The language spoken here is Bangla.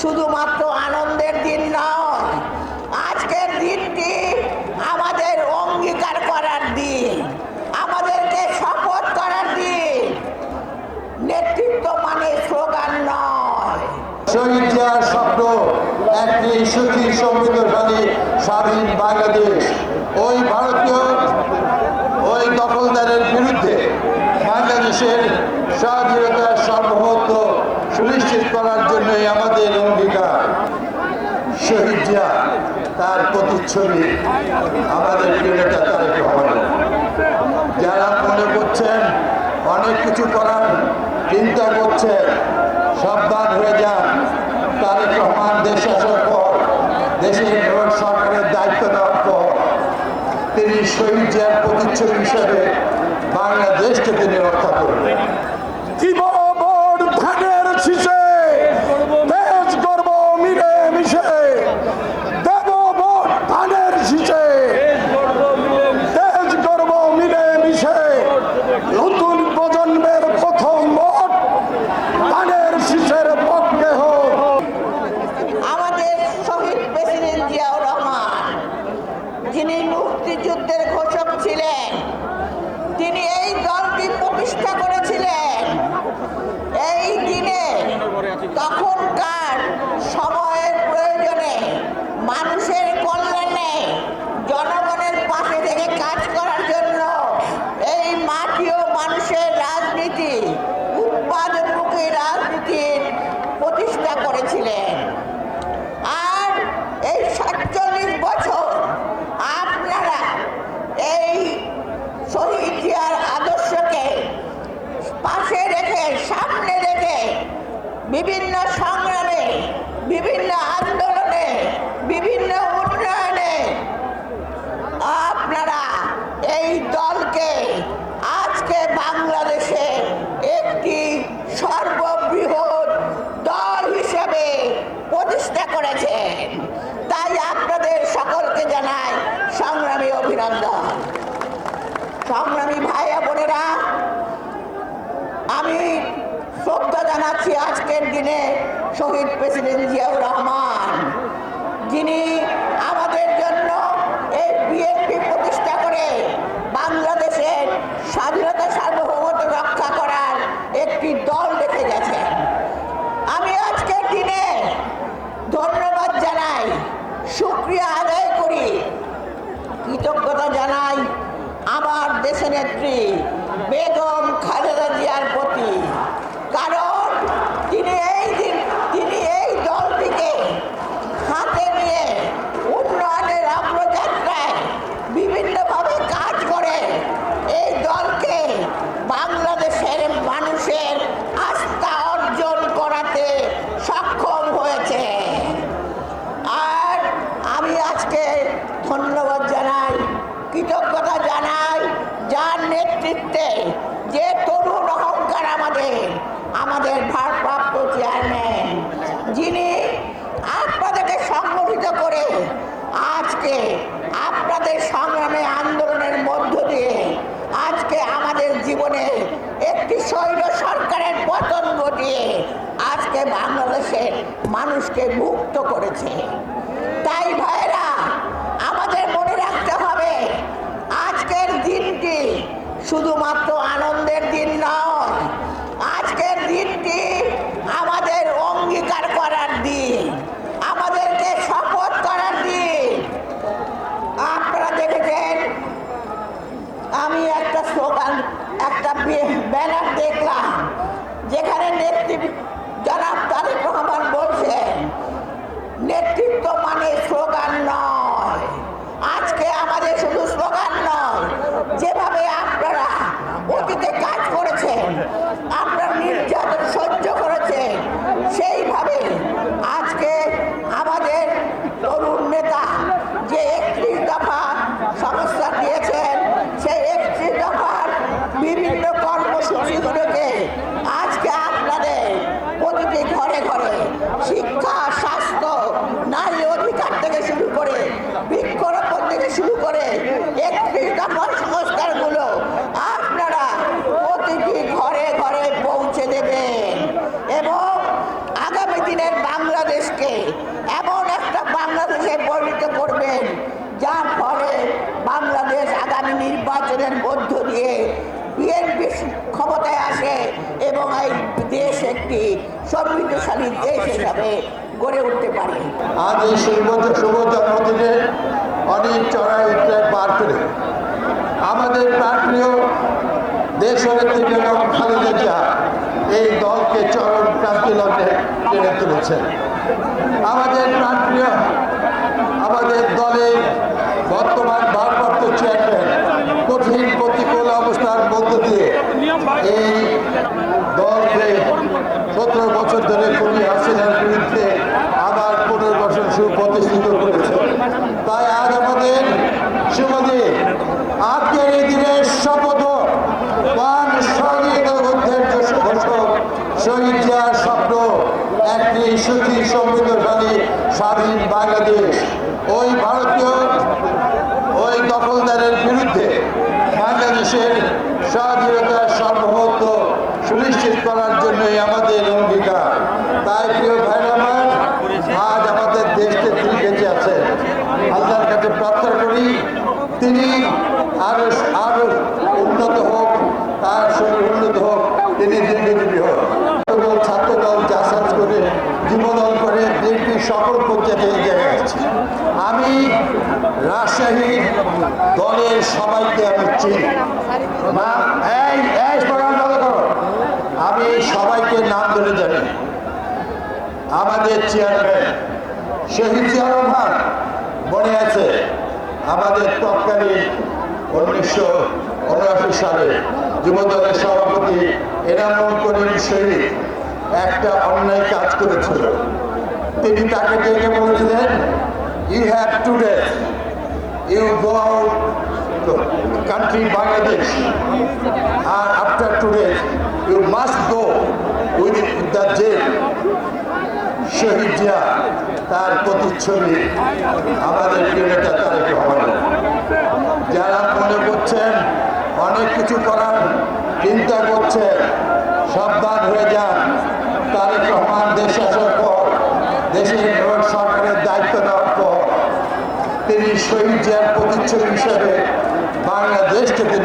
শুধুমাত্র আনন্দের দিন নয়, আজকের দিনটি আমাদের অঙ্গীকার করার দিন, আমাদেরকে শপথ করার দিন। নেতৃত্ব মানে স্লোগান নয়। স্বপ্ন, একটি সুখী সমৃদ্ধশালী, স্বাধীন বাংলাদেশ। ওই ভারতীয়, ওই দখলদারের বিরুদ্ধে বাংলাদেশের স্বাধীনতার সার্বভৌমত্ব সুনিশ্চিত করার জন্যই আমাদের অঙ্গীকার শহীদ তার প্রতিচ্ছবি আমাদের প্রিয়তা তারেক রহমান। যারা মনে করছেন অনেক কিছু করার, চিন্তা করছেন, সাবধান হয়ে যান। তারেক রহমান দেশ আসার পর, দেশের সরকারের দায়িত্ব নেওয়ার পর, তিনি শহীদ জিয়ার প্রতিচ্ছবি হিসেবে বাংলাদেশকে তিনি রক্ষা করবেন। শীষে দেশ গর্ব মিলে মিশে দেব ভোট ধানের শীষে দেশ গর্ব মিলে মিশে নতুন প্রজন্মের প্রথম ভোট ধানের শীষের পক্ষে হোক আমাদের শহীদ প্রেসিডেন্ট জিয়াউর রহমান যিনি মুক্তিযুদ্ধের ঘোষক ছিলেন তিনি এই দলটি প্রতিষ্ঠা করেছিলেন এই দিনে তখনকার সময়ের প্রয়োজনে মানুষের কল্যাণে জনগণের পাশে থেকে কাজ করার জন্য এই মাটি ও মানুষের রাজনীতি উৎপাদনমুখী রাজনীতির প্রতিষ্ঠা করেছিলেন আর এই সাতচল্লিশ বছর আপনারা এই শহীদ জিয়ার আদর্শকে পাশে রেখে সামনে রেখে বিভিন্ন সংগ্রামে, বিভিন্ন আন্দোলনে, বিভিন্ন উন্নয়নে আপনারা এই দলকে আজকে বাংলাদেশে একটি সর্ববৃহৎ দল হিসেবে প্রতিষ্ঠা করেছেন। তাই আপনাদের সকলকে জানাই সংগ্রামী অভিনন্দন। সংগ্রামী ভাইয়া বোনেরা, আমি শ্রদ্ধা জানাচ্ছি আজকের দিনে শহীদ প্রেসিডেন্ট জিয়াউর রহমান। যিনি আমাদের জন্য এই বিএনপি প্রতিষ্ঠা করে বাংলাদেশের স্বাধীনতা সার্বভৌমত্ব রক্ষা করার একটি দল রেখে গেছে আমি আজকের দিনে ধন্যবাদ জানাই, শুক্রিয়া আদায় করি, কৃতজ্ঞতা জানাই আমার দেশের নেত্রী বেগম খালেদা জিয়ার ¡Ganó! আমাদের ভারপ্রাপ্ত চেয়ারম্যান, যিনি আপনাদেরকে সংগঠিত করে আজকে আপনাদের সংগ্রামে আন্দোলনের মধ্য দিয়ে আজকে আমাদের জীবনে একটি শৈল সরকারের পতন ঘটিয়ে আজকে বাংলাদেশের মানুষকে মুক্ত করেছে। তাই ভাইরা আমাদের মনে রাখতে হবে আজকের দিনটি শুধুমাত্র আনন্দের দিন নয় আজকের দিনটি আমাদের অঙ্গীকার করার দিন আমাদেরকে শপথ করার দিন আপনারা দেখেছেন আমি একটা স্লোগান একটা বে- ব্যানার দেখলাম যেখানে নেতৃত্ব জনাব তারেক রহমান বলছেন নেতৃত্ব মানে স্লোগান নয় আজকে আমাদের শুধু স্লোগান নয় যেভাবে আপনারা অতীতে কাজ করেছেন আপনারা নির্যাতন সহ্য করেছেন সেইভাবে আজকে আমাদের তরুণ নেতা যে একত্রিশ দফা সংস্থা দিয়েছেন সেই একত্রিশ দফার বিভিন্ন কর্মসূচিগুলোকে আজকে আপনাদের প্রতিটি ঘরে ঘরে শিক্ষা স্বাস্থ্য নারী অধিকার থেকে শুরু করে বৃক্ষরোপণ থেকে শুরু করে একত্রিশ দফার সংস্কারগুলো আপনারা প্রতিটি ঘরে ঘরে পৌঁছে দেবেন এবং আগামী দিনের বাংলাদেশ নির্বাচনের মধ্য দিয়ে বিএনপি ক্ষমতায় আসে এবং এই দেশ একটি সমৃদ্ধশালী দেশ হিসাবে গড়ে উঠতে পারে। আজ এই শুভ জন্মদিনে অনেক চড়াই উত্তরায় পার করে। আমাদের প্রাণপ্রিয় দেশ নেত্রী বেগম খালেদা জিয়া এই দলকে চরম ক্রান্তি লগ্নে টেনে তুলেছেন। আমাদের প্রাণপ্রিয়, আমাদের দলের বর্তমান ভারপ্রাপ্ত চেয়ারম্যান কঠিন প্রতিকূল অবস্থার মধ্য দিয়ে এই দলকে সতেরো বছর ধরে খুবই হাসিনার বিরুদ্ধে আবার পনেরো বছর সুপ্রতিষ্ঠিত করেছে। তাই আজ আমাদের শুভদিন আজকের এই দিনের শপথ বাংলাদেশ। ওই ভারতীয়, ওই বিরুদ্ধে বাংলাদেশের স্বাধীনতা সার্বভৌমত্ব সুনিশ্চিত করার জন্যই আমাদের অঙ্গীকার তাই প্রিয় ভাই আমার আজ আমাদের দেশকে তিনি বেঁচে আছেন আল্লাহর কাছে প্রার্থনা করি, তিনি আরও আরও উন্নত হোক, তার শরীর উন্নত হোক, তিনি দীর্ঘজীবী হোক। ছাত্রদল ছাত্রদল জাসাজ করে, যুবদল করে, বিএনপি সকল পর্যায়ে এই জায়গায় আছে আমি রাজশাহীর দলের সবাইকে আমি চিনি। আমি সবাইকে নাম ধরে জানি। আমাদের চেয়ারম্যান শহীদ জিয়া রহমান মনে আছে আমাদের তৎকালীন উনিশশো উনআশি সালে যুবদলের সভাপতি এনামুল করিম শহীদ একটা অন্যায় কাজ করেছিল। তিনি তাকে ডেকে বলেছিলেন you have today you go country Bangladesh or after today you must go with the jail Shaheed Zia তার প্রতিচ্ছবি আমাদের নেতা তারেক রহমান। যারা মনে করছেন অনেক কিছু করার চিন্তা করছেন, সাবধান হয়ে যান। তারেক রহমান দেশ আসার পর, দেশের সরকারের দায়িত্ব নেওয়ার পর, তিনি শহীদ জিয়ার প্রতিচ্ছবি হিসাবে বাংলাদেশকে তিনি